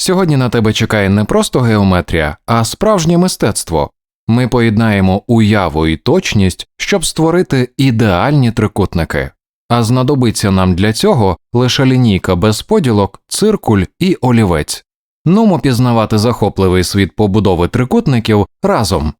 Сьогодні на тебе чекає не просто геометрія, а справжнє мистецтво. Ми поєднаємо уяву і точність, щоб створити ідеальні трикутники. А знадобиться нам для цього лише лінійка без поділок, циркуль і олівець. Нумо пізнавати захопливий світ побудови трикутників разом.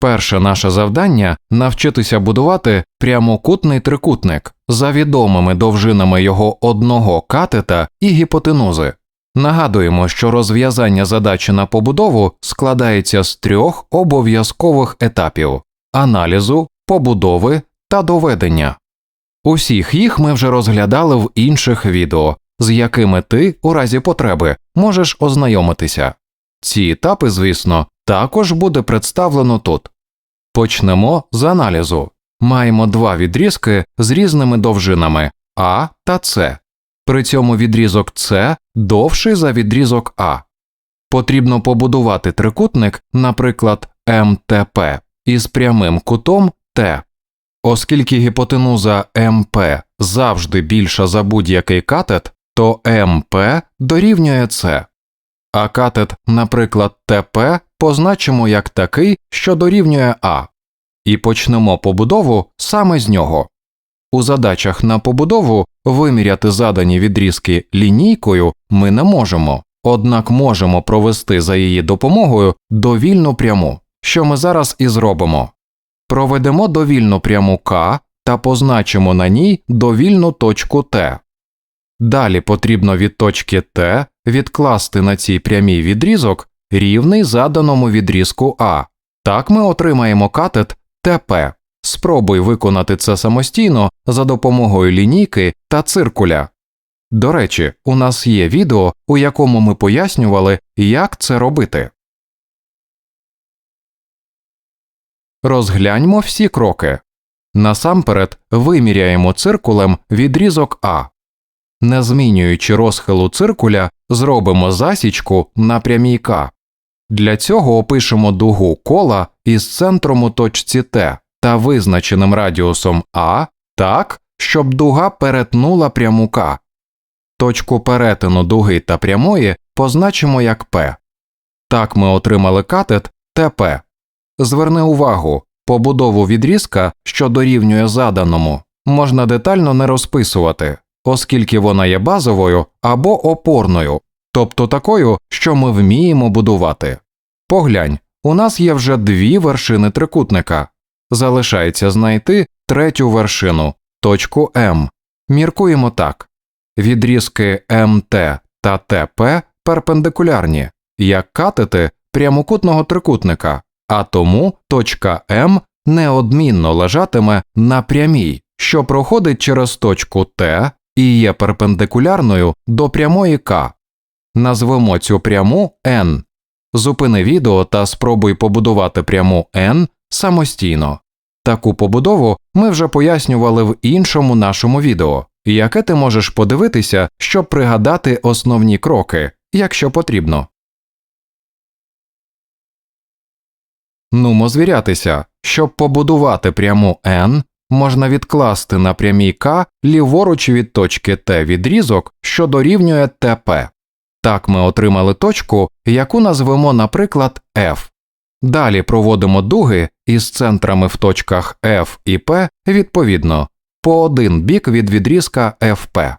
Перше наше завдання навчитися будувати прямокутний трикутник за відомими довжинами його одного катета і гіпотенузи. Нагадуємо, що розв'язання задачі на побудову складається з трьох обов'язкових етапів аналізу, побудови та доведення. Усіх їх ми вже розглядали в інших відео, з якими ти, у разі потреби, можеш ознайомитися. Ці етапи, звісно, також буде представлено тут. Почнемо з аналізу. Маємо два відрізки з різними довжинами А та С. При цьому відрізок С довший за відрізок А. Потрібно побудувати трикутник, наприклад, МТП із прямим кутом Т. Оскільки гіпотенуза МП завжди більша за будь-який катет, то МП дорівнює С. А катет, наприклад, ТП позначимо як такий, що дорівнює А, і почнемо побудову саме з нього. У задачах на побудову виміряти задані відрізки лінійкою ми не можемо, однак можемо провести за її допомогою довільну пряму, що ми зараз і зробимо. Проведемо довільну пряму К та позначимо на ній довільну точку Т. Далі потрібно від точки Т відкласти на цій прямій відрізок рівний заданому відрізку А. Так ми отримаємо катет ТП. Спробуй виконати це самостійно за допомогою лінійки та циркуля. До речі, у нас є відео, у якому ми пояснювали, як це робити. Розгляньмо всі кроки. Насамперед виміряємо циркулем відрізок А. Не змінюючи розхилу циркуля, зробимо засічку на прямій К. Для цього опишемо дугу кола із центром у точці Т та визначеним радіусом А так, щоб дуга перетнула пряму К. Точку перетину дуги та прямої позначимо як П. Так ми отримали катет ТП. Зверни увагу, побудову відрізка, що дорівнює заданому, можна детально не розписувати, оскільки вона є базовою або опорною, тобто такою, що ми вміємо будувати. Поглянь, у нас є вже дві вершини трикутника. Залишається знайти третю вершину, точку М. Міркуємо так відрізки МТ та ТП перпендикулярні, як катети прямокутного трикутника, а тому точка М неодмінно лежатиме на прямій, що проходить через точку Т і є перпендикулярною до прямої К. Назвемо цю пряму N. Зупини відео та спробуй побудувати пряму N самостійно. Таку побудову ми вже пояснювали в іншому нашому відео, яке ти можеш подивитися, щоб пригадати основні кроки, якщо потрібно. Нумо звірятися, щоб побудувати пряму N, можна відкласти на прямій К ліворуч від точки Т відрізок, що дорівнює ТП. Так ми отримали точку, яку назвемо, наприклад, F. Далі проводимо дуги із центрами в точках F і P відповідно по один бік від відрізка FP.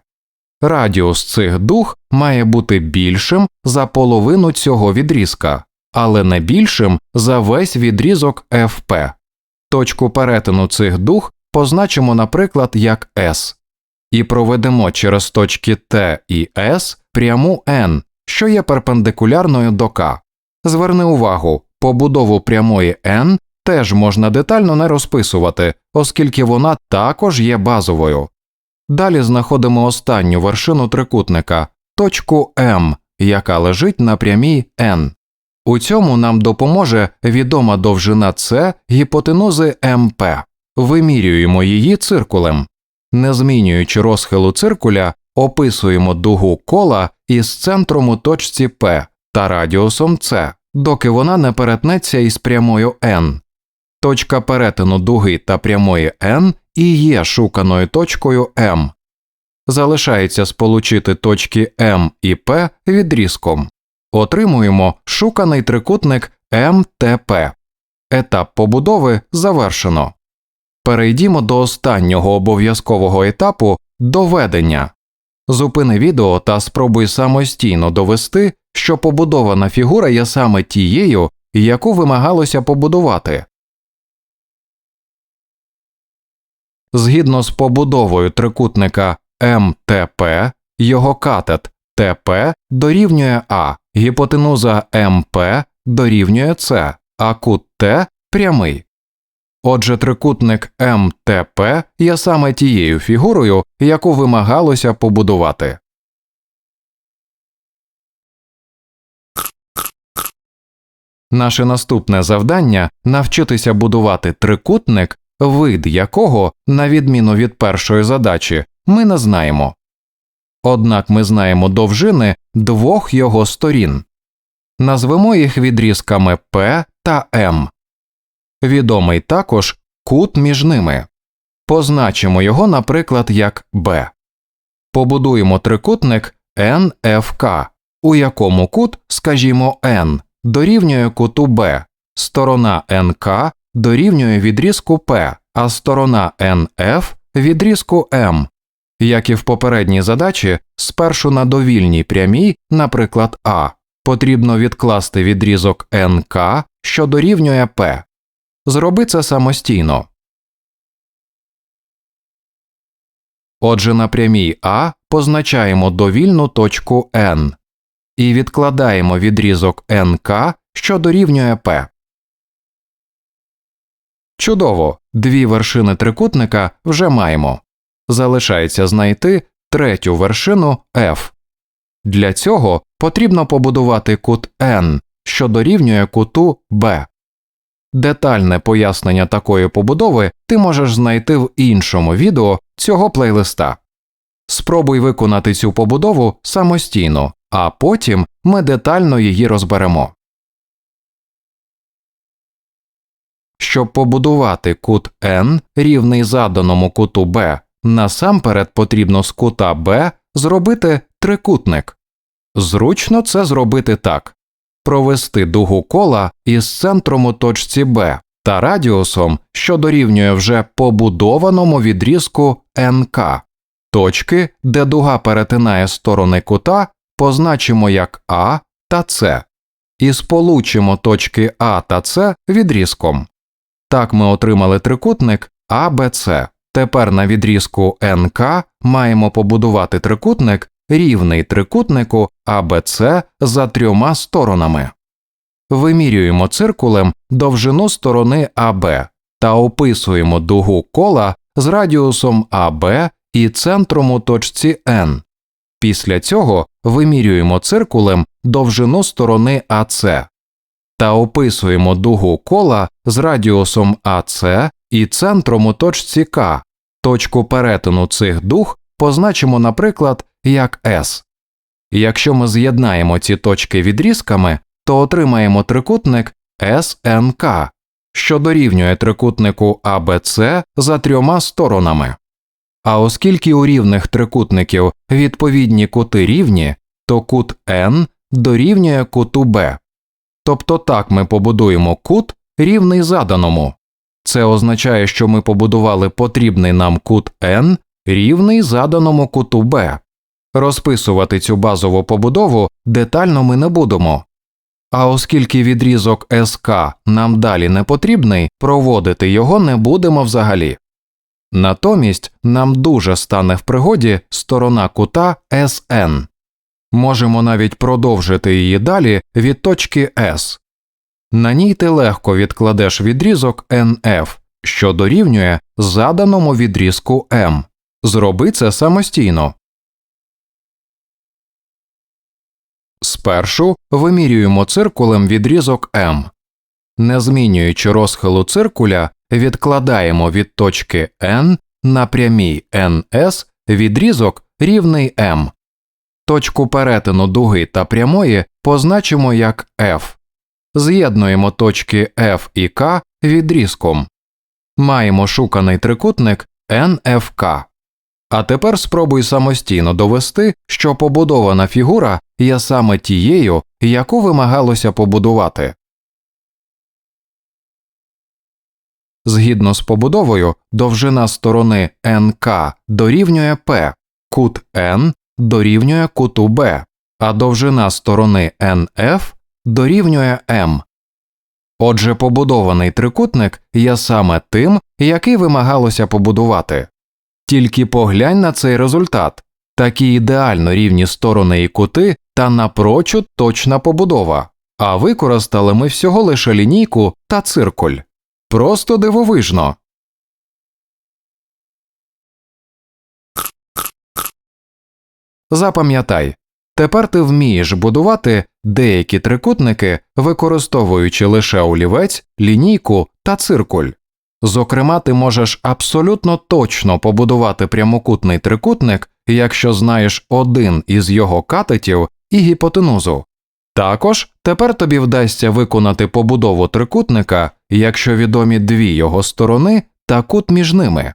Радіус цих дуг має бути більшим за половину цього відрізка, але не більшим за весь відрізок FP. Точку перетину цих дуг позначимо, наприклад, як S, і проведемо через точки T і S пряму N, що є перпендикулярною до К. Зверни увагу, побудову прямої N теж можна детально не розписувати, оскільки вона також є базовою. Далі знаходимо останню вершину трикутника точку М, яка лежить на прямій N. У цьому нам допоможе відома довжина С гіпотенузи МП. Вимірюємо її циркулем. Не змінюючи розхилу циркуля, описуємо дугу кола із центром у точці P та радіусом C, доки вона не перетнеться із прямою N. Точка перетину дуги та прямої N і є шуканою точкою M. Залишається сполучити точки М і П відрізком. Отримуємо шуканий трикутник МТП. Етап побудови завершено. Перейдімо до останнього обов'язкового етапу доведення. Зупини відео та спробуй самостійно довести, що побудована фігура є саме тією, яку вимагалося побудувати. Згідно з побудовою трикутника МТП, його катет ТП дорівнює А, гіпотенуза МП дорівнює С, а кут Т прямий. Отже, трикутник МТП є саме тією фігурою, яку вимагалося побудувати. Наше наступне завдання навчитися будувати трикутник, вид якого, на відміну від першої задачі, ми не знаємо. Однак ми знаємо довжини двох його сторін. Назвемо їх відрізками P та M. Відомий також кут між ними. Позначимо його, наприклад, як B. Побудуємо трикутник NFK, у якому кут, скажімо, N, дорівнює куту B, сторона NK дорівнює відрізку P, а сторона NF відрізку M. Як і в попередній задачі, спершу на довільній прямій, наприклад, А, потрібно відкласти відрізок НК, що дорівнює P. Зроби це самостійно. Отже, на прямій А позначаємо довільну точку N і відкладаємо відрізок НК, що дорівнює P. Чудово! Дві вершини трикутника вже маємо. Залишається знайти третю вершину F. Для цього потрібно побудувати кут N, що дорівнює куту B. Детальне пояснення такої побудови ти можеш знайти в іншому відео цього плейлиста. Спробуй виконати цю побудову самостійно, а потім ми детально її розберемо. Щоб побудувати кут N рівний заданому куту B, насамперед потрібно з кута B зробити трикутник. Зручно це зробити так провести дугу кола із центром у точці Б та радіусом, що дорівнює вже побудованому відрізку НК. Точки, де дуга перетинає сторони кута, позначимо як А та С, і сполучимо точки А та С відрізком. Так ми отримали трикутник АБЦ. Тепер на відрізку НК маємо побудувати трикутник, рівний трикутнику АБЦ за трьома сторонами. Вимірюємо циркулем довжину сторони АБ та описуємо дугу кола з радіусом АБ і центром у точці N. Після цього вимірюємо циркулем довжину сторони АЦ та описуємо дугу кола з радіусом АЦ і центром у точці К. Точку перетину цих дуг позначимо, наприклад, як S. Якщо ми з'єднаємо ці точки відрізками, то отримаємо трикутник СНК, що дорівнює трикутнику АБЦ за трьома сторонами. А оскільки у рівних трикутників відповідні кути рівні, то кут N дорівнює куту Б. Тобто так ми побудуємо кут рівний заданому. Це означає, що ми побудували потрібний нам кут N рівний заданому куту B. Розписувати цю базову побудову детально ми не будемо. А оскільки відрізок СК нам далі не потрібний, проводити його не будемо взагалі. Натомість нам дуже стане в пригоді сторона кута SN. Можемо навіть продовжити її далі від точки S. На ній ти легко відкладеш відрізок NF, що дорівнює заданому відрізку M. Зроби це самостійно. Спершу вимірюємо циркулем відрізок М. Не змінюючи розхилу циркуля, відкладаємо від точки N на прямій NS відрізок рівний М. Точку перетину дуги та прямої позначимо як F. З'єднуємо точки F і K відрізком. Маємо шуканий трикутник NFK. А тепер спробуй самостійно довести, що побудована фігура є саме тією, яку вимагалося побудувати. Згідно з побудовою, довжина сторони НК дорівнює P, кут N дорівнює куту Б, а довжина сторони НФ дорівнює М. Отже, побудований трикутник є саме тим, який вимагалося побудувати. Тільки поглянь на цей результат такі ідеально рівні сторони і кути та напрочуд точна побудова, а використали ми всього лише лінійку та циркуль. Просто дивовижно. Запам'ятай, тепер ти вмієш будувати деякі трикутники, використовуючи лише олівець, лінійку та циркуль. Зокрема, ти можеш абсолютно точно побудувати прямокутний трикутник, якщо знаєш один із його катетів і гіпотенузу. Також тепер тобі вдасться виконати побудову трикутника, якщо відомі дві його сторони та кут між ними.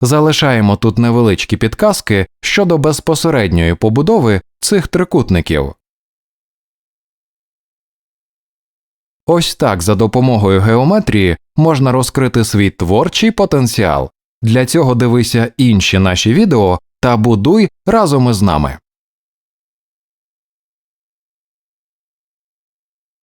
Залишаємо тут невеличкі підказки щодо безпосередньої побудови цих трикутників. Ось так за допомогою геометрії можна розкрити свій творчий потенціал. Для цього дивися інші наші відео та будуй разом із нами.